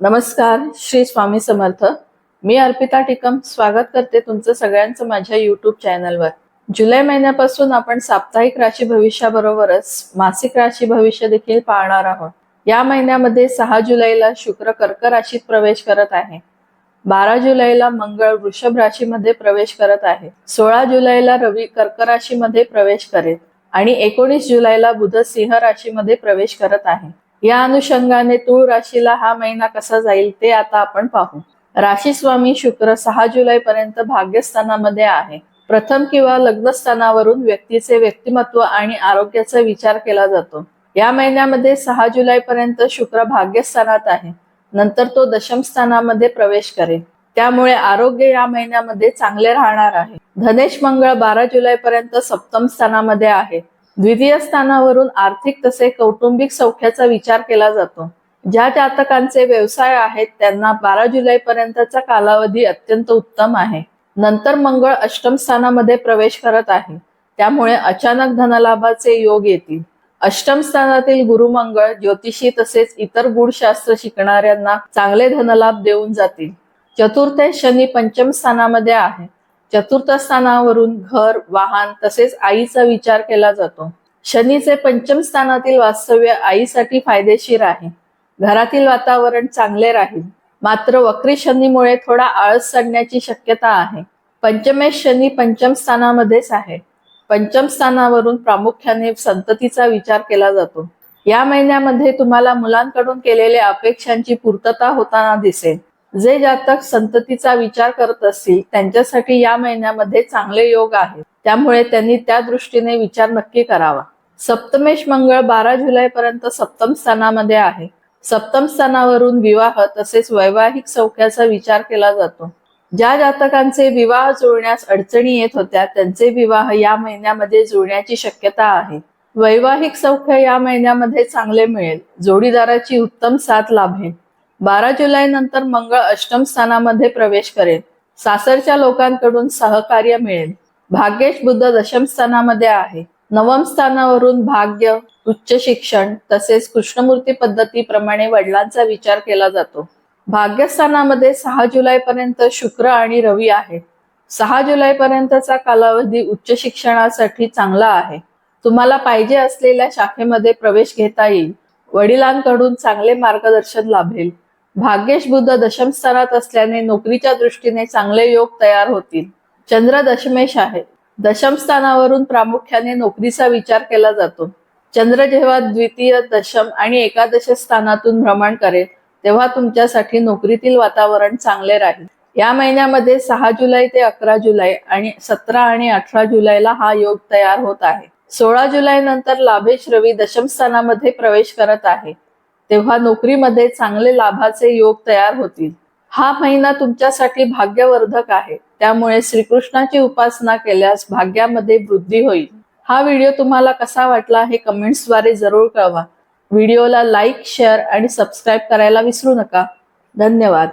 नमस्कार श्री स्वामी समर्थ. मी अर्पिता टिकम स्वागत करते तुमचं सगळ्यांचं माझ्या युट्यूब चॅनलवर जुलै महिन्यापासून आपण साप्ताहिक राशी भविष्याबरोबरच मासिक राशी भविष्य देखील पाहणार आहोत. या महिन्यामध्ये सहा जुलैला शुक्र कर्क राशीत प्रवेश करत आहे. बारा जुलैला मंगळ वृषभ राशीमध्ये प्रवेश करत आहे. सोळा जुलैला रवी कर्क राशीमध्ये प्रवेश करेल. आणि एकोणीस जुलैला बुध सिंह राशीमध्ये प्रवेश करत आहे. या अनुषंगाने तूळ राशीला हा महिना कसा जाईल ते आता आपण पाहू. राशी स्वामी शुक्र सहा जुलै पर्यंत भाग्यस्थानामध्ये आहे. प्रथम किंवा लग्नस्थानावरून व्यक्तीचे व्यक्तिमत्व आणि आरोग्याचा विचार केला जातो. या महिन्यामध्ये सहा जुलै पर्यंत शुक्र भाग्यस्थानात आहे. नंतर तो दशम स्थानामध्ये प्रवेश करेल. त्यामुळे आरोग्य या महिन्यामध्ये चांगले राहणार आहे. धनेश मंगळ बारा जुलै पर्यंत सप्तम स्थानामध्ये आहे. द्वितीय स्थानावरून आर्थिक तसे कौटुंबिक सौख्याचा विचार केला जातो. ज्या जातकांचे व्यवसाय आहेत त्यांना बारा जुलै पर्यंतचा कालावधी अत्यंत उत्तम आहे. नंतर मंगळ अष्टम स्थानामध्ये प्रवेश करत आहे. त्यामुळे अचानक धनलाभाचे योग येतील. अष्टम स्थानातील गुरुमंगळ ज्योतिषी तसेच इतर गुढशास्त्र शिकणाऱ्यांना चांगले धनलाभ देऊन जातील. चतुर्थ शनी पंचम स्थानामध्ये आहे. चतुर्थ स्थानावरून घर वाहन तसेच आईचा विचार केला जातो. शनीचे पंचम स्थानातील वास्तव्य आईसाठी फायदेशीर आहे. घरातील वातावरण चांगले राहील. मात्र वक्री शनीमुळे थोडा आळस चढण्याची शक्यता आहे. पंचमेश शनी पंचम स्थानामध्येच आहे. पंचम स्थानावरून प्रामुख्याने संततीचा विचार केला जातो. या महिन्यामध्ये तुम्हाला मुलांकडून केलेल्या अपेक्षांची पूर्तता होताना दिसेल. जे जातक संततीचा विचार करत असतील त्यांच्यासाठी या महिन्यामध्ये चांगले योग आहेत. त्यामुळे त्यांनी त्या दृष्टीने विचार नक्की करावा. सप्तमेश मंगळ बारा जुलै पर्यंत सप्तम स्थानामध्ये आहे. सप्तम स्थानावरून विवाह तसेच वैवाहिक सौख्याचा विचार केला जातो. ज्या जातकांचे विवाह जुळण्यास अडचणी येत होत्या त्यांचे विवाह या महिन्यामध्ये जुळण्याची शक्यता आहे. वैवाहिक सौख्य या महिन्यामध्ये चांगले मिळेल. जोडीदाराची उत्तम साथ लाभेल. बारा जुलै नंतर मंगळ अष्टम स्थानामध्ये प्रवेश करेल. सासरच्या लोकांकडून सहकार्य मिळेल. भाग्येश बुद्ध दशम स्थानामध्ये आहे. नवम स्थानावरून भाग्य उच्च शिक्षण तसेच कृष्णमूर्ती पद्धतीप्रमाणे वडिलांचा विचार केला जातो. भाग्यस्थानामध्ये सहा जुलै पर्यंत शुक्र आणि रवी आहे. सहा जुलै पर्यंतचा कालावधी उच्च शिक्षणासाठी चांगला आहे. तुम्हाला पाहिजे असलेल्या शाखेमध्ये प्रवेश घेता येईल. वडिलांकडून चांगले मार्गदर्शन लाभेल. भाग्येश बुद्ध दशम स्थानात असल्याने नोकरीच्या दृष्टीने चांगले योग तयार होतील. चंद्र दशमेश आहे. दशम स्थानावरून प्रामुख्याने नोकरीचा विचार केला जातो. चंद्र जेव्हा द्वितीय दशम आणि एकादश स्थानातून भ्रमण करेल तेव्हा तुमच्यासाठी नोकरीतील वातावरण चांगले राहील. या महिन्यामध्ये सहा जुलै ते अकरा जुलै आणि सतरा आणि अठरा जुलैला हा योग तयार होत आहे. सोळा जुलै नंतर लाभेश रवी दशम स्थानामध्ये प्रवेश करत आहे. तेव्हा नोकरीमध्ये चांगले लाभाचे योग तयार होतील. हा महिना तुमच्यासाठी भाग्यवर्धक आहे. त्यामुळे श्रीकृष्णाची उपासना केल्यास भाग्यामध्ये वृद्धी होईल. हा व्हिडिओ तुम्हाला कसा वाटला हे कमेंट्सद्वारे जरूर कळवा. व्हिडिओला लाईक शेअर आणि सबस्क्राईब करायला विसरू नका. धन्यवाद.